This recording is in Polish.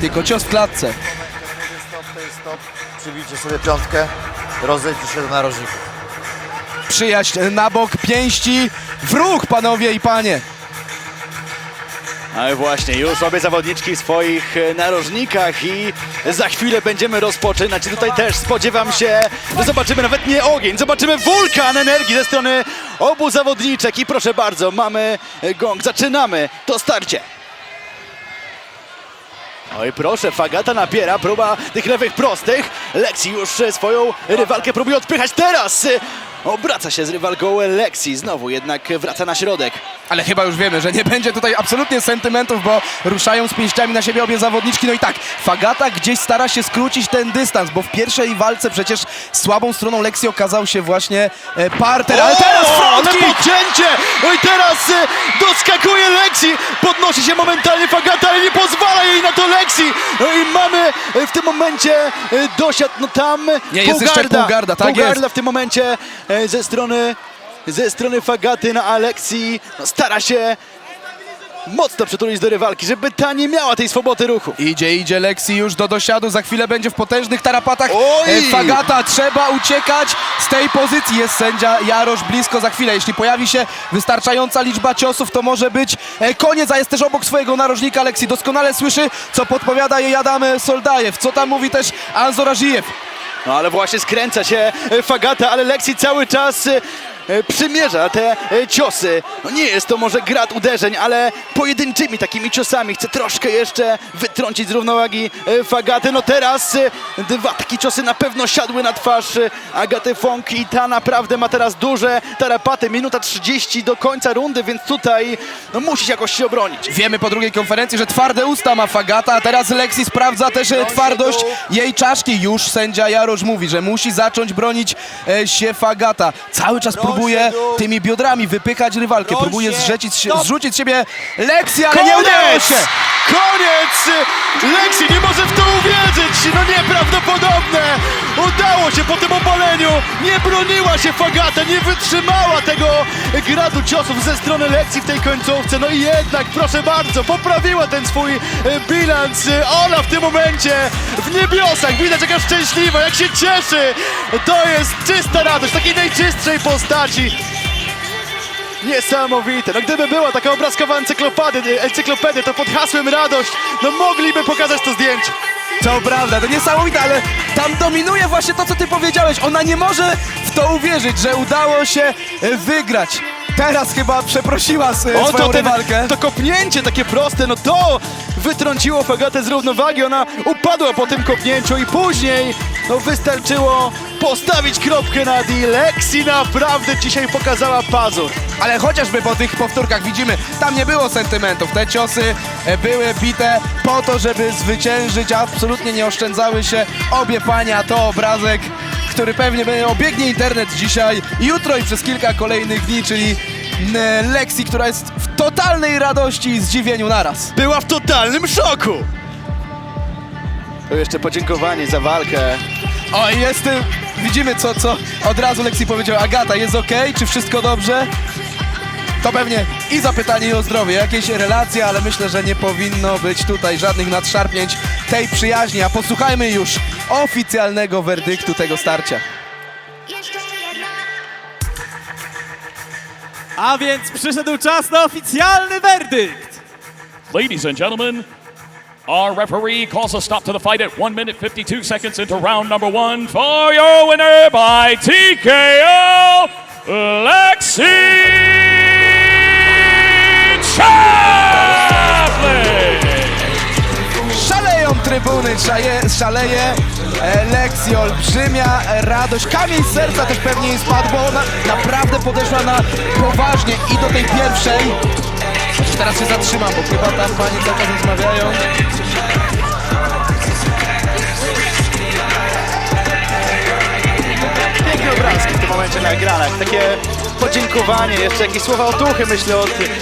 Tylko cios w klatce. Stop, to jest stop. Przybijcie sobie piątkę. Rozejdźcie się do narożników. Przyjaźń na bok, pięści w ruch, panowie i panie. Ale właśnie, już obie zawodniczki w swoich e, narożnikach i za chwilę będziemy rozpoczynać. I tutaj też spodziewam się, że zobaczymy nawet nie ogień, zobaczymy wulkan energii ze strony obu zawodniczek. I proszę bardzo, mamy e, gong, zaczynamy to starcie. Oj proszę, Fagata napiera, próba tych lewych prostych. Lexi już swoją rywalkę próbuje odpychać teraz. Obraca się z rywalką Lexi, znowu jednak wraca na środek. Ale chyba już wiemy, że nie będzie tutaj absolutnie sentymentów, bo ruszają z pięściami na siebie obie zawodniczki. No i tak, Fagata gdzieś stara się skrócić ten dystans, bo w pierwszej walce przecież słabą stroną Lexi okazał się właśnie e, parter, ale teraz ale podcięcie! No i teraz e, doskakuje Lexi! Podnosi się momentalnie Fagata, ale nie pozwala jej na to Lexi! No i mamy e, w tym momencie e, dosiad, no tam Nie, jest jeszcze półgarda, tak Półgarda jest. w tym momencie ze strony ze strony Fagaty na Alexi. No, stara się mocno przytulić do rywalki, żeby ta nie miała tej swobody ruchu. Idzie, idzie Lexi już do dosiadu, za chwilę będzie w potężnych tarapatach. Oj! E, Fagata, trzeba uciekać z tej pozycji. Jest sędzia Jarosz blisko za chwilę. Jeśli pojawi się wystarczająca liczba ciosów, to może być e, koniec, a jest też obok swojego narożnika Lexi. Doskonale słyszy, co podpowiada jej Adam Soldajew. Co tam mówi też Anzor Ażijew. No ale właśnie skręca się e, Fagata, ale Lexi cały czas e, przymierza te e, ciosy. No nie jest to może grat uderzeń, ale pojedynczymi takimi ciosami chce troszkę jeszcze wytrącić z równowagi e, Fagaty. No teraz e, dwa takie ciosy na pewno siadły na twarz e, Agaty Fong i ta naprawdę ma teraz duże tarapaty. Minuta 30 do końca rundy, więc tutaj no, musi się jakoś się obronić. Wiemy po drugiej konferencji, że twarde usta ma Fagata, a teraz Lexi sprawdza też e, twardość jej czaszki. Już sędzia Jarosz mówi, że musi zacząć bronić e, się Fagata. Cały czas próbuje tymi biodrami wypychać rywalkę, próbuje zrzucić, zrzucić siebie Lexi, ale nie udało Koniec! się! Koniec! Lexi nie może w to uwierzyć! No nieprawdopodobne! Udało się po tym obaleniu! Nie broniła się Fagata, nie wytrzymała tego gradu ciosów ze strony Lexi w tej końcówce. No i jednak, proszę bardzo, poprawiła ten swój e, bilans. Ona w tym momencie w niebiosach, widać jaka szczęśliwa, jak się cieszy! To jest czysta radość, takiej najczystszej postaci. Niesamowite. No gdyby była taka obrazkowa encyklopedia, encyklopedia, to pod hasłem radość, no mogliby pokazać to zdjęcie. To prawda, to niesamowite, ale tam dominuje właśnie to, co ty powiedziałeś. Ona nie może w to uwierzyć, że udało się e, wygrać. Teraz chyba przeprosiła s- O, swoją to, rywalkę. to kopnięcie takie proste, no to wytrąciło Fagatę z równowagi. Ona upadła po tym kopnięciu i później no wystarczyło postawić kropkę nad i Lexi naprawdę dzisiaj pokazała pazur. Ale chociażby po tych powtórkach widzimy, tam nie było sentymentów. Te ciosy e, były bite po to, żeby zwyciężyć. Absolutnie nie oszczędzały się obie panie, a to obrazek, który pewnie obiegnie internet dzisiaj, jutro i przez kilka kolejnych dni, czyli Lexi, która jest w totalnej radości i zdziwieniu naraz. Była w totalnym szoku. To jeszcze podziękowanie za walkę. O, i jest, y, widzimy co, co od razu Lexi powiedział. Agata, jest ok? Czy wszystko dobrze? To pewnie i zapytanie i o zdrowie, jakieś relacje, ale myślę, że nie powinno być tutaj żadnych nadszarpnięć tej przyjaźni. A posłuchajmy już oficjalnego werdyktu tego starcia. A więc przyszedł czas na oficjalny werdykt. Ladies and gentlemen, our referee calls a stop to the fight at 1 minute 52 seconds into round number one for your winner by TKO, Lexi Chaplin! Szaleją trybuny, szaje, szaleje e, Lexi, olbrzymia e, radość. Kamień serca też pewnie jej spadł, bo ona naprawdę podeszła na poważnie i do tej pierwszej. Teraz się zatrzymam, bo chyba tam panie cały czas rozmawiają. Piękne obrazki w tym momencie nagrane. Takie podziękowanie, jeszcze jakieś słowa otuchy myślę od